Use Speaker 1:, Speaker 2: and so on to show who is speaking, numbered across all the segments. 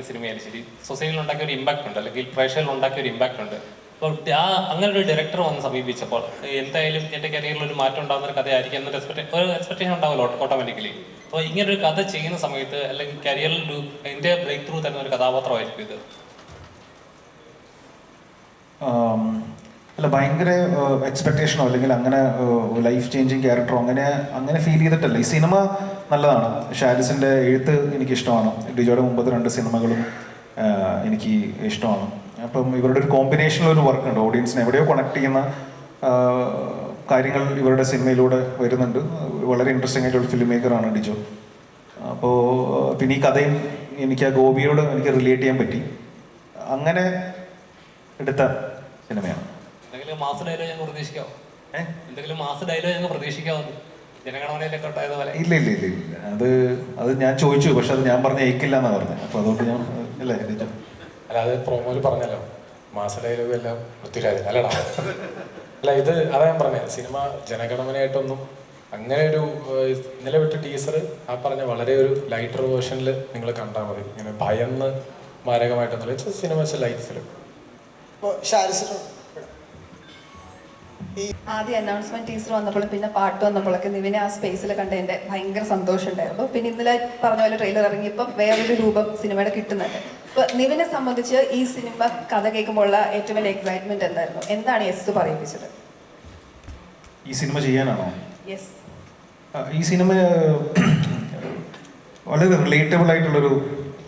Speaker 1: വരുന്ന സിനിമയായാലും ശരി സൊസൈറ്റിയിൽ ഉണ്ടാക്കിയ ഒരു ഇമ്പാക്ട് ഉണ്ട് അല്ലെങ്കിൽ പ്രേക്ഷകരിൽ ഉണ്ടാക്കിയ ഒരു ഇമ്പാക്ട് ഉണ്ട്. അപ്പോൾ ആ അങ്ങനെ ഒരു ഡയറക്ടർ വന്ന് സമീപിച്ചപ്പോൾ എന്തായാലും എന്റെ കരിയറിൽ ഒരു മാറ്റം ഉണ്ടാകുന്ന ഒരു കഥയായിരിക്കും എന്നൊരു എക്സ്പെക്ടേ ഒരു എക്സ്പെക്ടേഷൻ ഉണ്ടാവുമല്ലോ ഓട്ടോമാറ്റിക്കലി അപ്പോൾ ഇങ്ങനെ ഒരു കഥ ചെയ്യുന്ന സമയത്ത് അല്ലെങ്കിൽ കരിയറിൽ ഒരു എന്റെ ബ്രേക്ക് ത്രൂ തരുന്ന ഒരു കഥാപാത്രമായിരിക്കും ഇത്.
Speaker 2: അല്ല ഭയങ്കര എക്സ്പെക്ടേഷനോ അല്ലെങ്കിൽ അങ്ങനെ ലൈഫ് ചേഞ്ചിങ് ക്യാരക്ടറോ അങ്ങനെ അങ്ങനെ ഫീൽ ചെയ്തിട്ടല്ല. ഈ സിനിമ നല്ലതാണ്. ഷാരിസിന്റെ എഴുത്ത് എനിക്ക് ഇഷ്ടമാണ് ഡിജോയുടെ മുമ്പത്തെ രണ്ട് സിനിമകളും എനിക്ക് ഇഷ്ടമാണ്. അപ്പം ഇവരുടെ ഒരു കോമ്പിനേഷനിൽ ഒരു വർക്ക് ഉണ്ട്. ഓഡിയൻസിനെ എവിടെയോ കണക്ട് ചെയ്യുന്ന കാര്യങ്ങൾ ഇവരുടെ സിനിമയിലൂടെ വരുന്നുണ്ട്. വളരെ ഇൻട്രസ്റ്റിംഗ് ആയിട്ടുള്ള ഫിലിം മേക്കറാണ് ഡിജോ. അപ്പോൾ പിന്നെ ഈ കഥയും എനിക്ക് ആ ഗോപിയോട് എനിക്ക് റിലേറ്റ് ചെയ്യാൻ പറ്റി. അങ്ങനെ എടുത്ത സിനിമയാണ്.
Speaker 1: എന്തെങ്കിലും മാസ ഡയലോഗ് ഞങ്ങൾ
Speaker 2: പ്രതീക്ഷിക്കാവോ?
Speaker 1: എന്തെങ്കിലും മാസ ഡയലോഗ് ഞങ്ങൾ ഉണ്ടായതുപോലെ
Speaker 2: ഇല്ല ഇല്ല ഇല്ല ഇല്ല. അത് അത് ഞാൻ ചോദിച്ചു പക്ഷെ അത് ഞാൻ പറഞ്ഞ ഏക്കില്ല എന്നാ പറഞ്ഞത് അപ്പൊ അതുകൊണ്ട് ഞാൻ അല്ലേ
Speaker 3: അല്ല അത് പ്രോമോയിൽ പറഞ്ഞല്ലോ. മാസ ഡയലോഗ് എല്ലാം പൃഥ്വിരാജൻ അല്ലടാ. അല്ല ഇത് അതാ ഞാൻ പറഞ്ഞത് സിനിമ ജനഗണമനയായിട്ടൊന്നും അങ്ങനെ ഒരു ഇന്നലെ വിട്ട ടീസർ ആ പറഞ്ഞ വളരെ ഒരു ലൈറ്റർ വേർഷനിൽ നിങ്ങൾ കണ്ടാൽ മതി. ഇങ്ങനെ ഭയന്ന് മാരകമായിട്ടൊന്നുമില്ല. സിനിമ ലൈറ്റ് ഫിലിം
Speaker 4: ആദ്യം അനൗൺസ്മെന്റ് ടീച്ചർ വന്നപ്പോഴും പിന്നെ പാട്ട് വന്നപ്പോഴൊക്കെ നിവിനെ ആ സ്പേസിൽ കണ്ടതിന്റെ ഭയങ്കര സന്തോഷമുണ്ടായിരുന്നു. പിന്നെ ഇന്നലെ പറഞ്ഞ പോലെ ട്രെയിലർ ഇറങ്ങിയപ്പോൾ വേറൊരു രൂപം സിനിമയുടെ കിട്ടുന്നുണ്ട്. അപ്പൊ നിവിനെ സംബന്ധിച്ച് ഈ സിനിമ കഥ കേൾക്കുമ്പോഴുള്ള ഏറ്റവും വലിയ എക്സൈറ്റ്മെന്റ് എന്തായിരുന്നു? എന്താണ് എസ് പറയിപ്പിച്ചത്?
Speaker 2: ഈ സിനിമ ചെയ്യാനാണോ?
Speaker 4: യെസ്
Speaker 2: ഈ സിനിമ വളരെ റിലേറ്റബിൾ ആയിട്ടുള്ളൊരു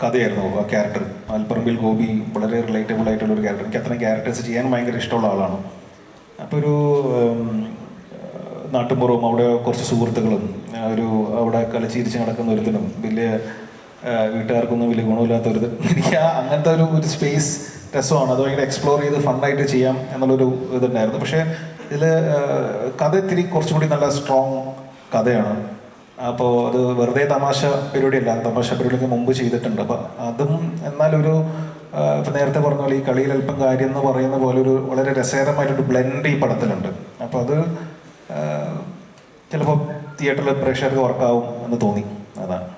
Speaker 2: കഥയായിരുന്നു ആ ക്യാരക്ടർ ആൽപ്പറമ്പിൽ ഗോപി വളരെ റിലേറ്റബിൾ ആയിട്ടുള്ള ഒരു ക്യാരക്ടർ എനിക്ക് അത്രയും ക്യാരക്ടേഴ്സ് ചെയ്യാൻ ഭയങ്കര ഇഷ്ടമുള്ള ആളാണ്. ഒരു നാട്ടുമ്പുറവും അവിടെ കുറച്ച് സുഹൃത്തുക്കളും ഒരു അവിടെ കളിച്ചിരിച്ച് നടക്കുന്ന ഒരുത്തിനും വലിയ വീട്ടുകാർക്കൊന്നും വലിയ ഗുണമില്ലാത്ത ഒരു എനിക്ക് ആ അങ്ങനത്തെ ഒരു ഒരു സ്പേസ് രസമാണ്. അത് ഭയങ്കര എക്സ്പ്ലോർ ചെയ്ത് ഫണ്ടായിട്ട് ചെയ്യാം എന്നുള്ളൊരു ഇതുണ്ടായിരുന്നു. പക്ഷേ ഇതിൽ കഥ ഇത്തിരി കുറച്ചും കൂടി നല്ല സ്ട്രോങ് കഥയാണ്. അപ്പോൾ അത് വെറുതെ തമാശ പരിപാടിയല്ല. തമാശ പരിപാടിയൊക്കെ മുമ്പ് ചെയ്തിട്ടുണ്ട്. അപ്പം അതും എന്നാലൊരു ഇപ്പം നേരത്തെ പറഞ്ഞ പോലെ ഈ കളിയിൽ അല്പം കാര്യം എന്ന് പറയുന്ന പോലെ ഒരു വളരെ രസകരമായിട്ടൊരു ബ്ലെൻഡ് ഈ പടത്തിലുണ്ട്. അപ്പോൾ അത് ചിലപ്പോൾ തിയേറ്ററിൽ പ്രേക്ഷകർക്ക് വർക്കാവും എന്ന് തോന്നി. അതാണ്.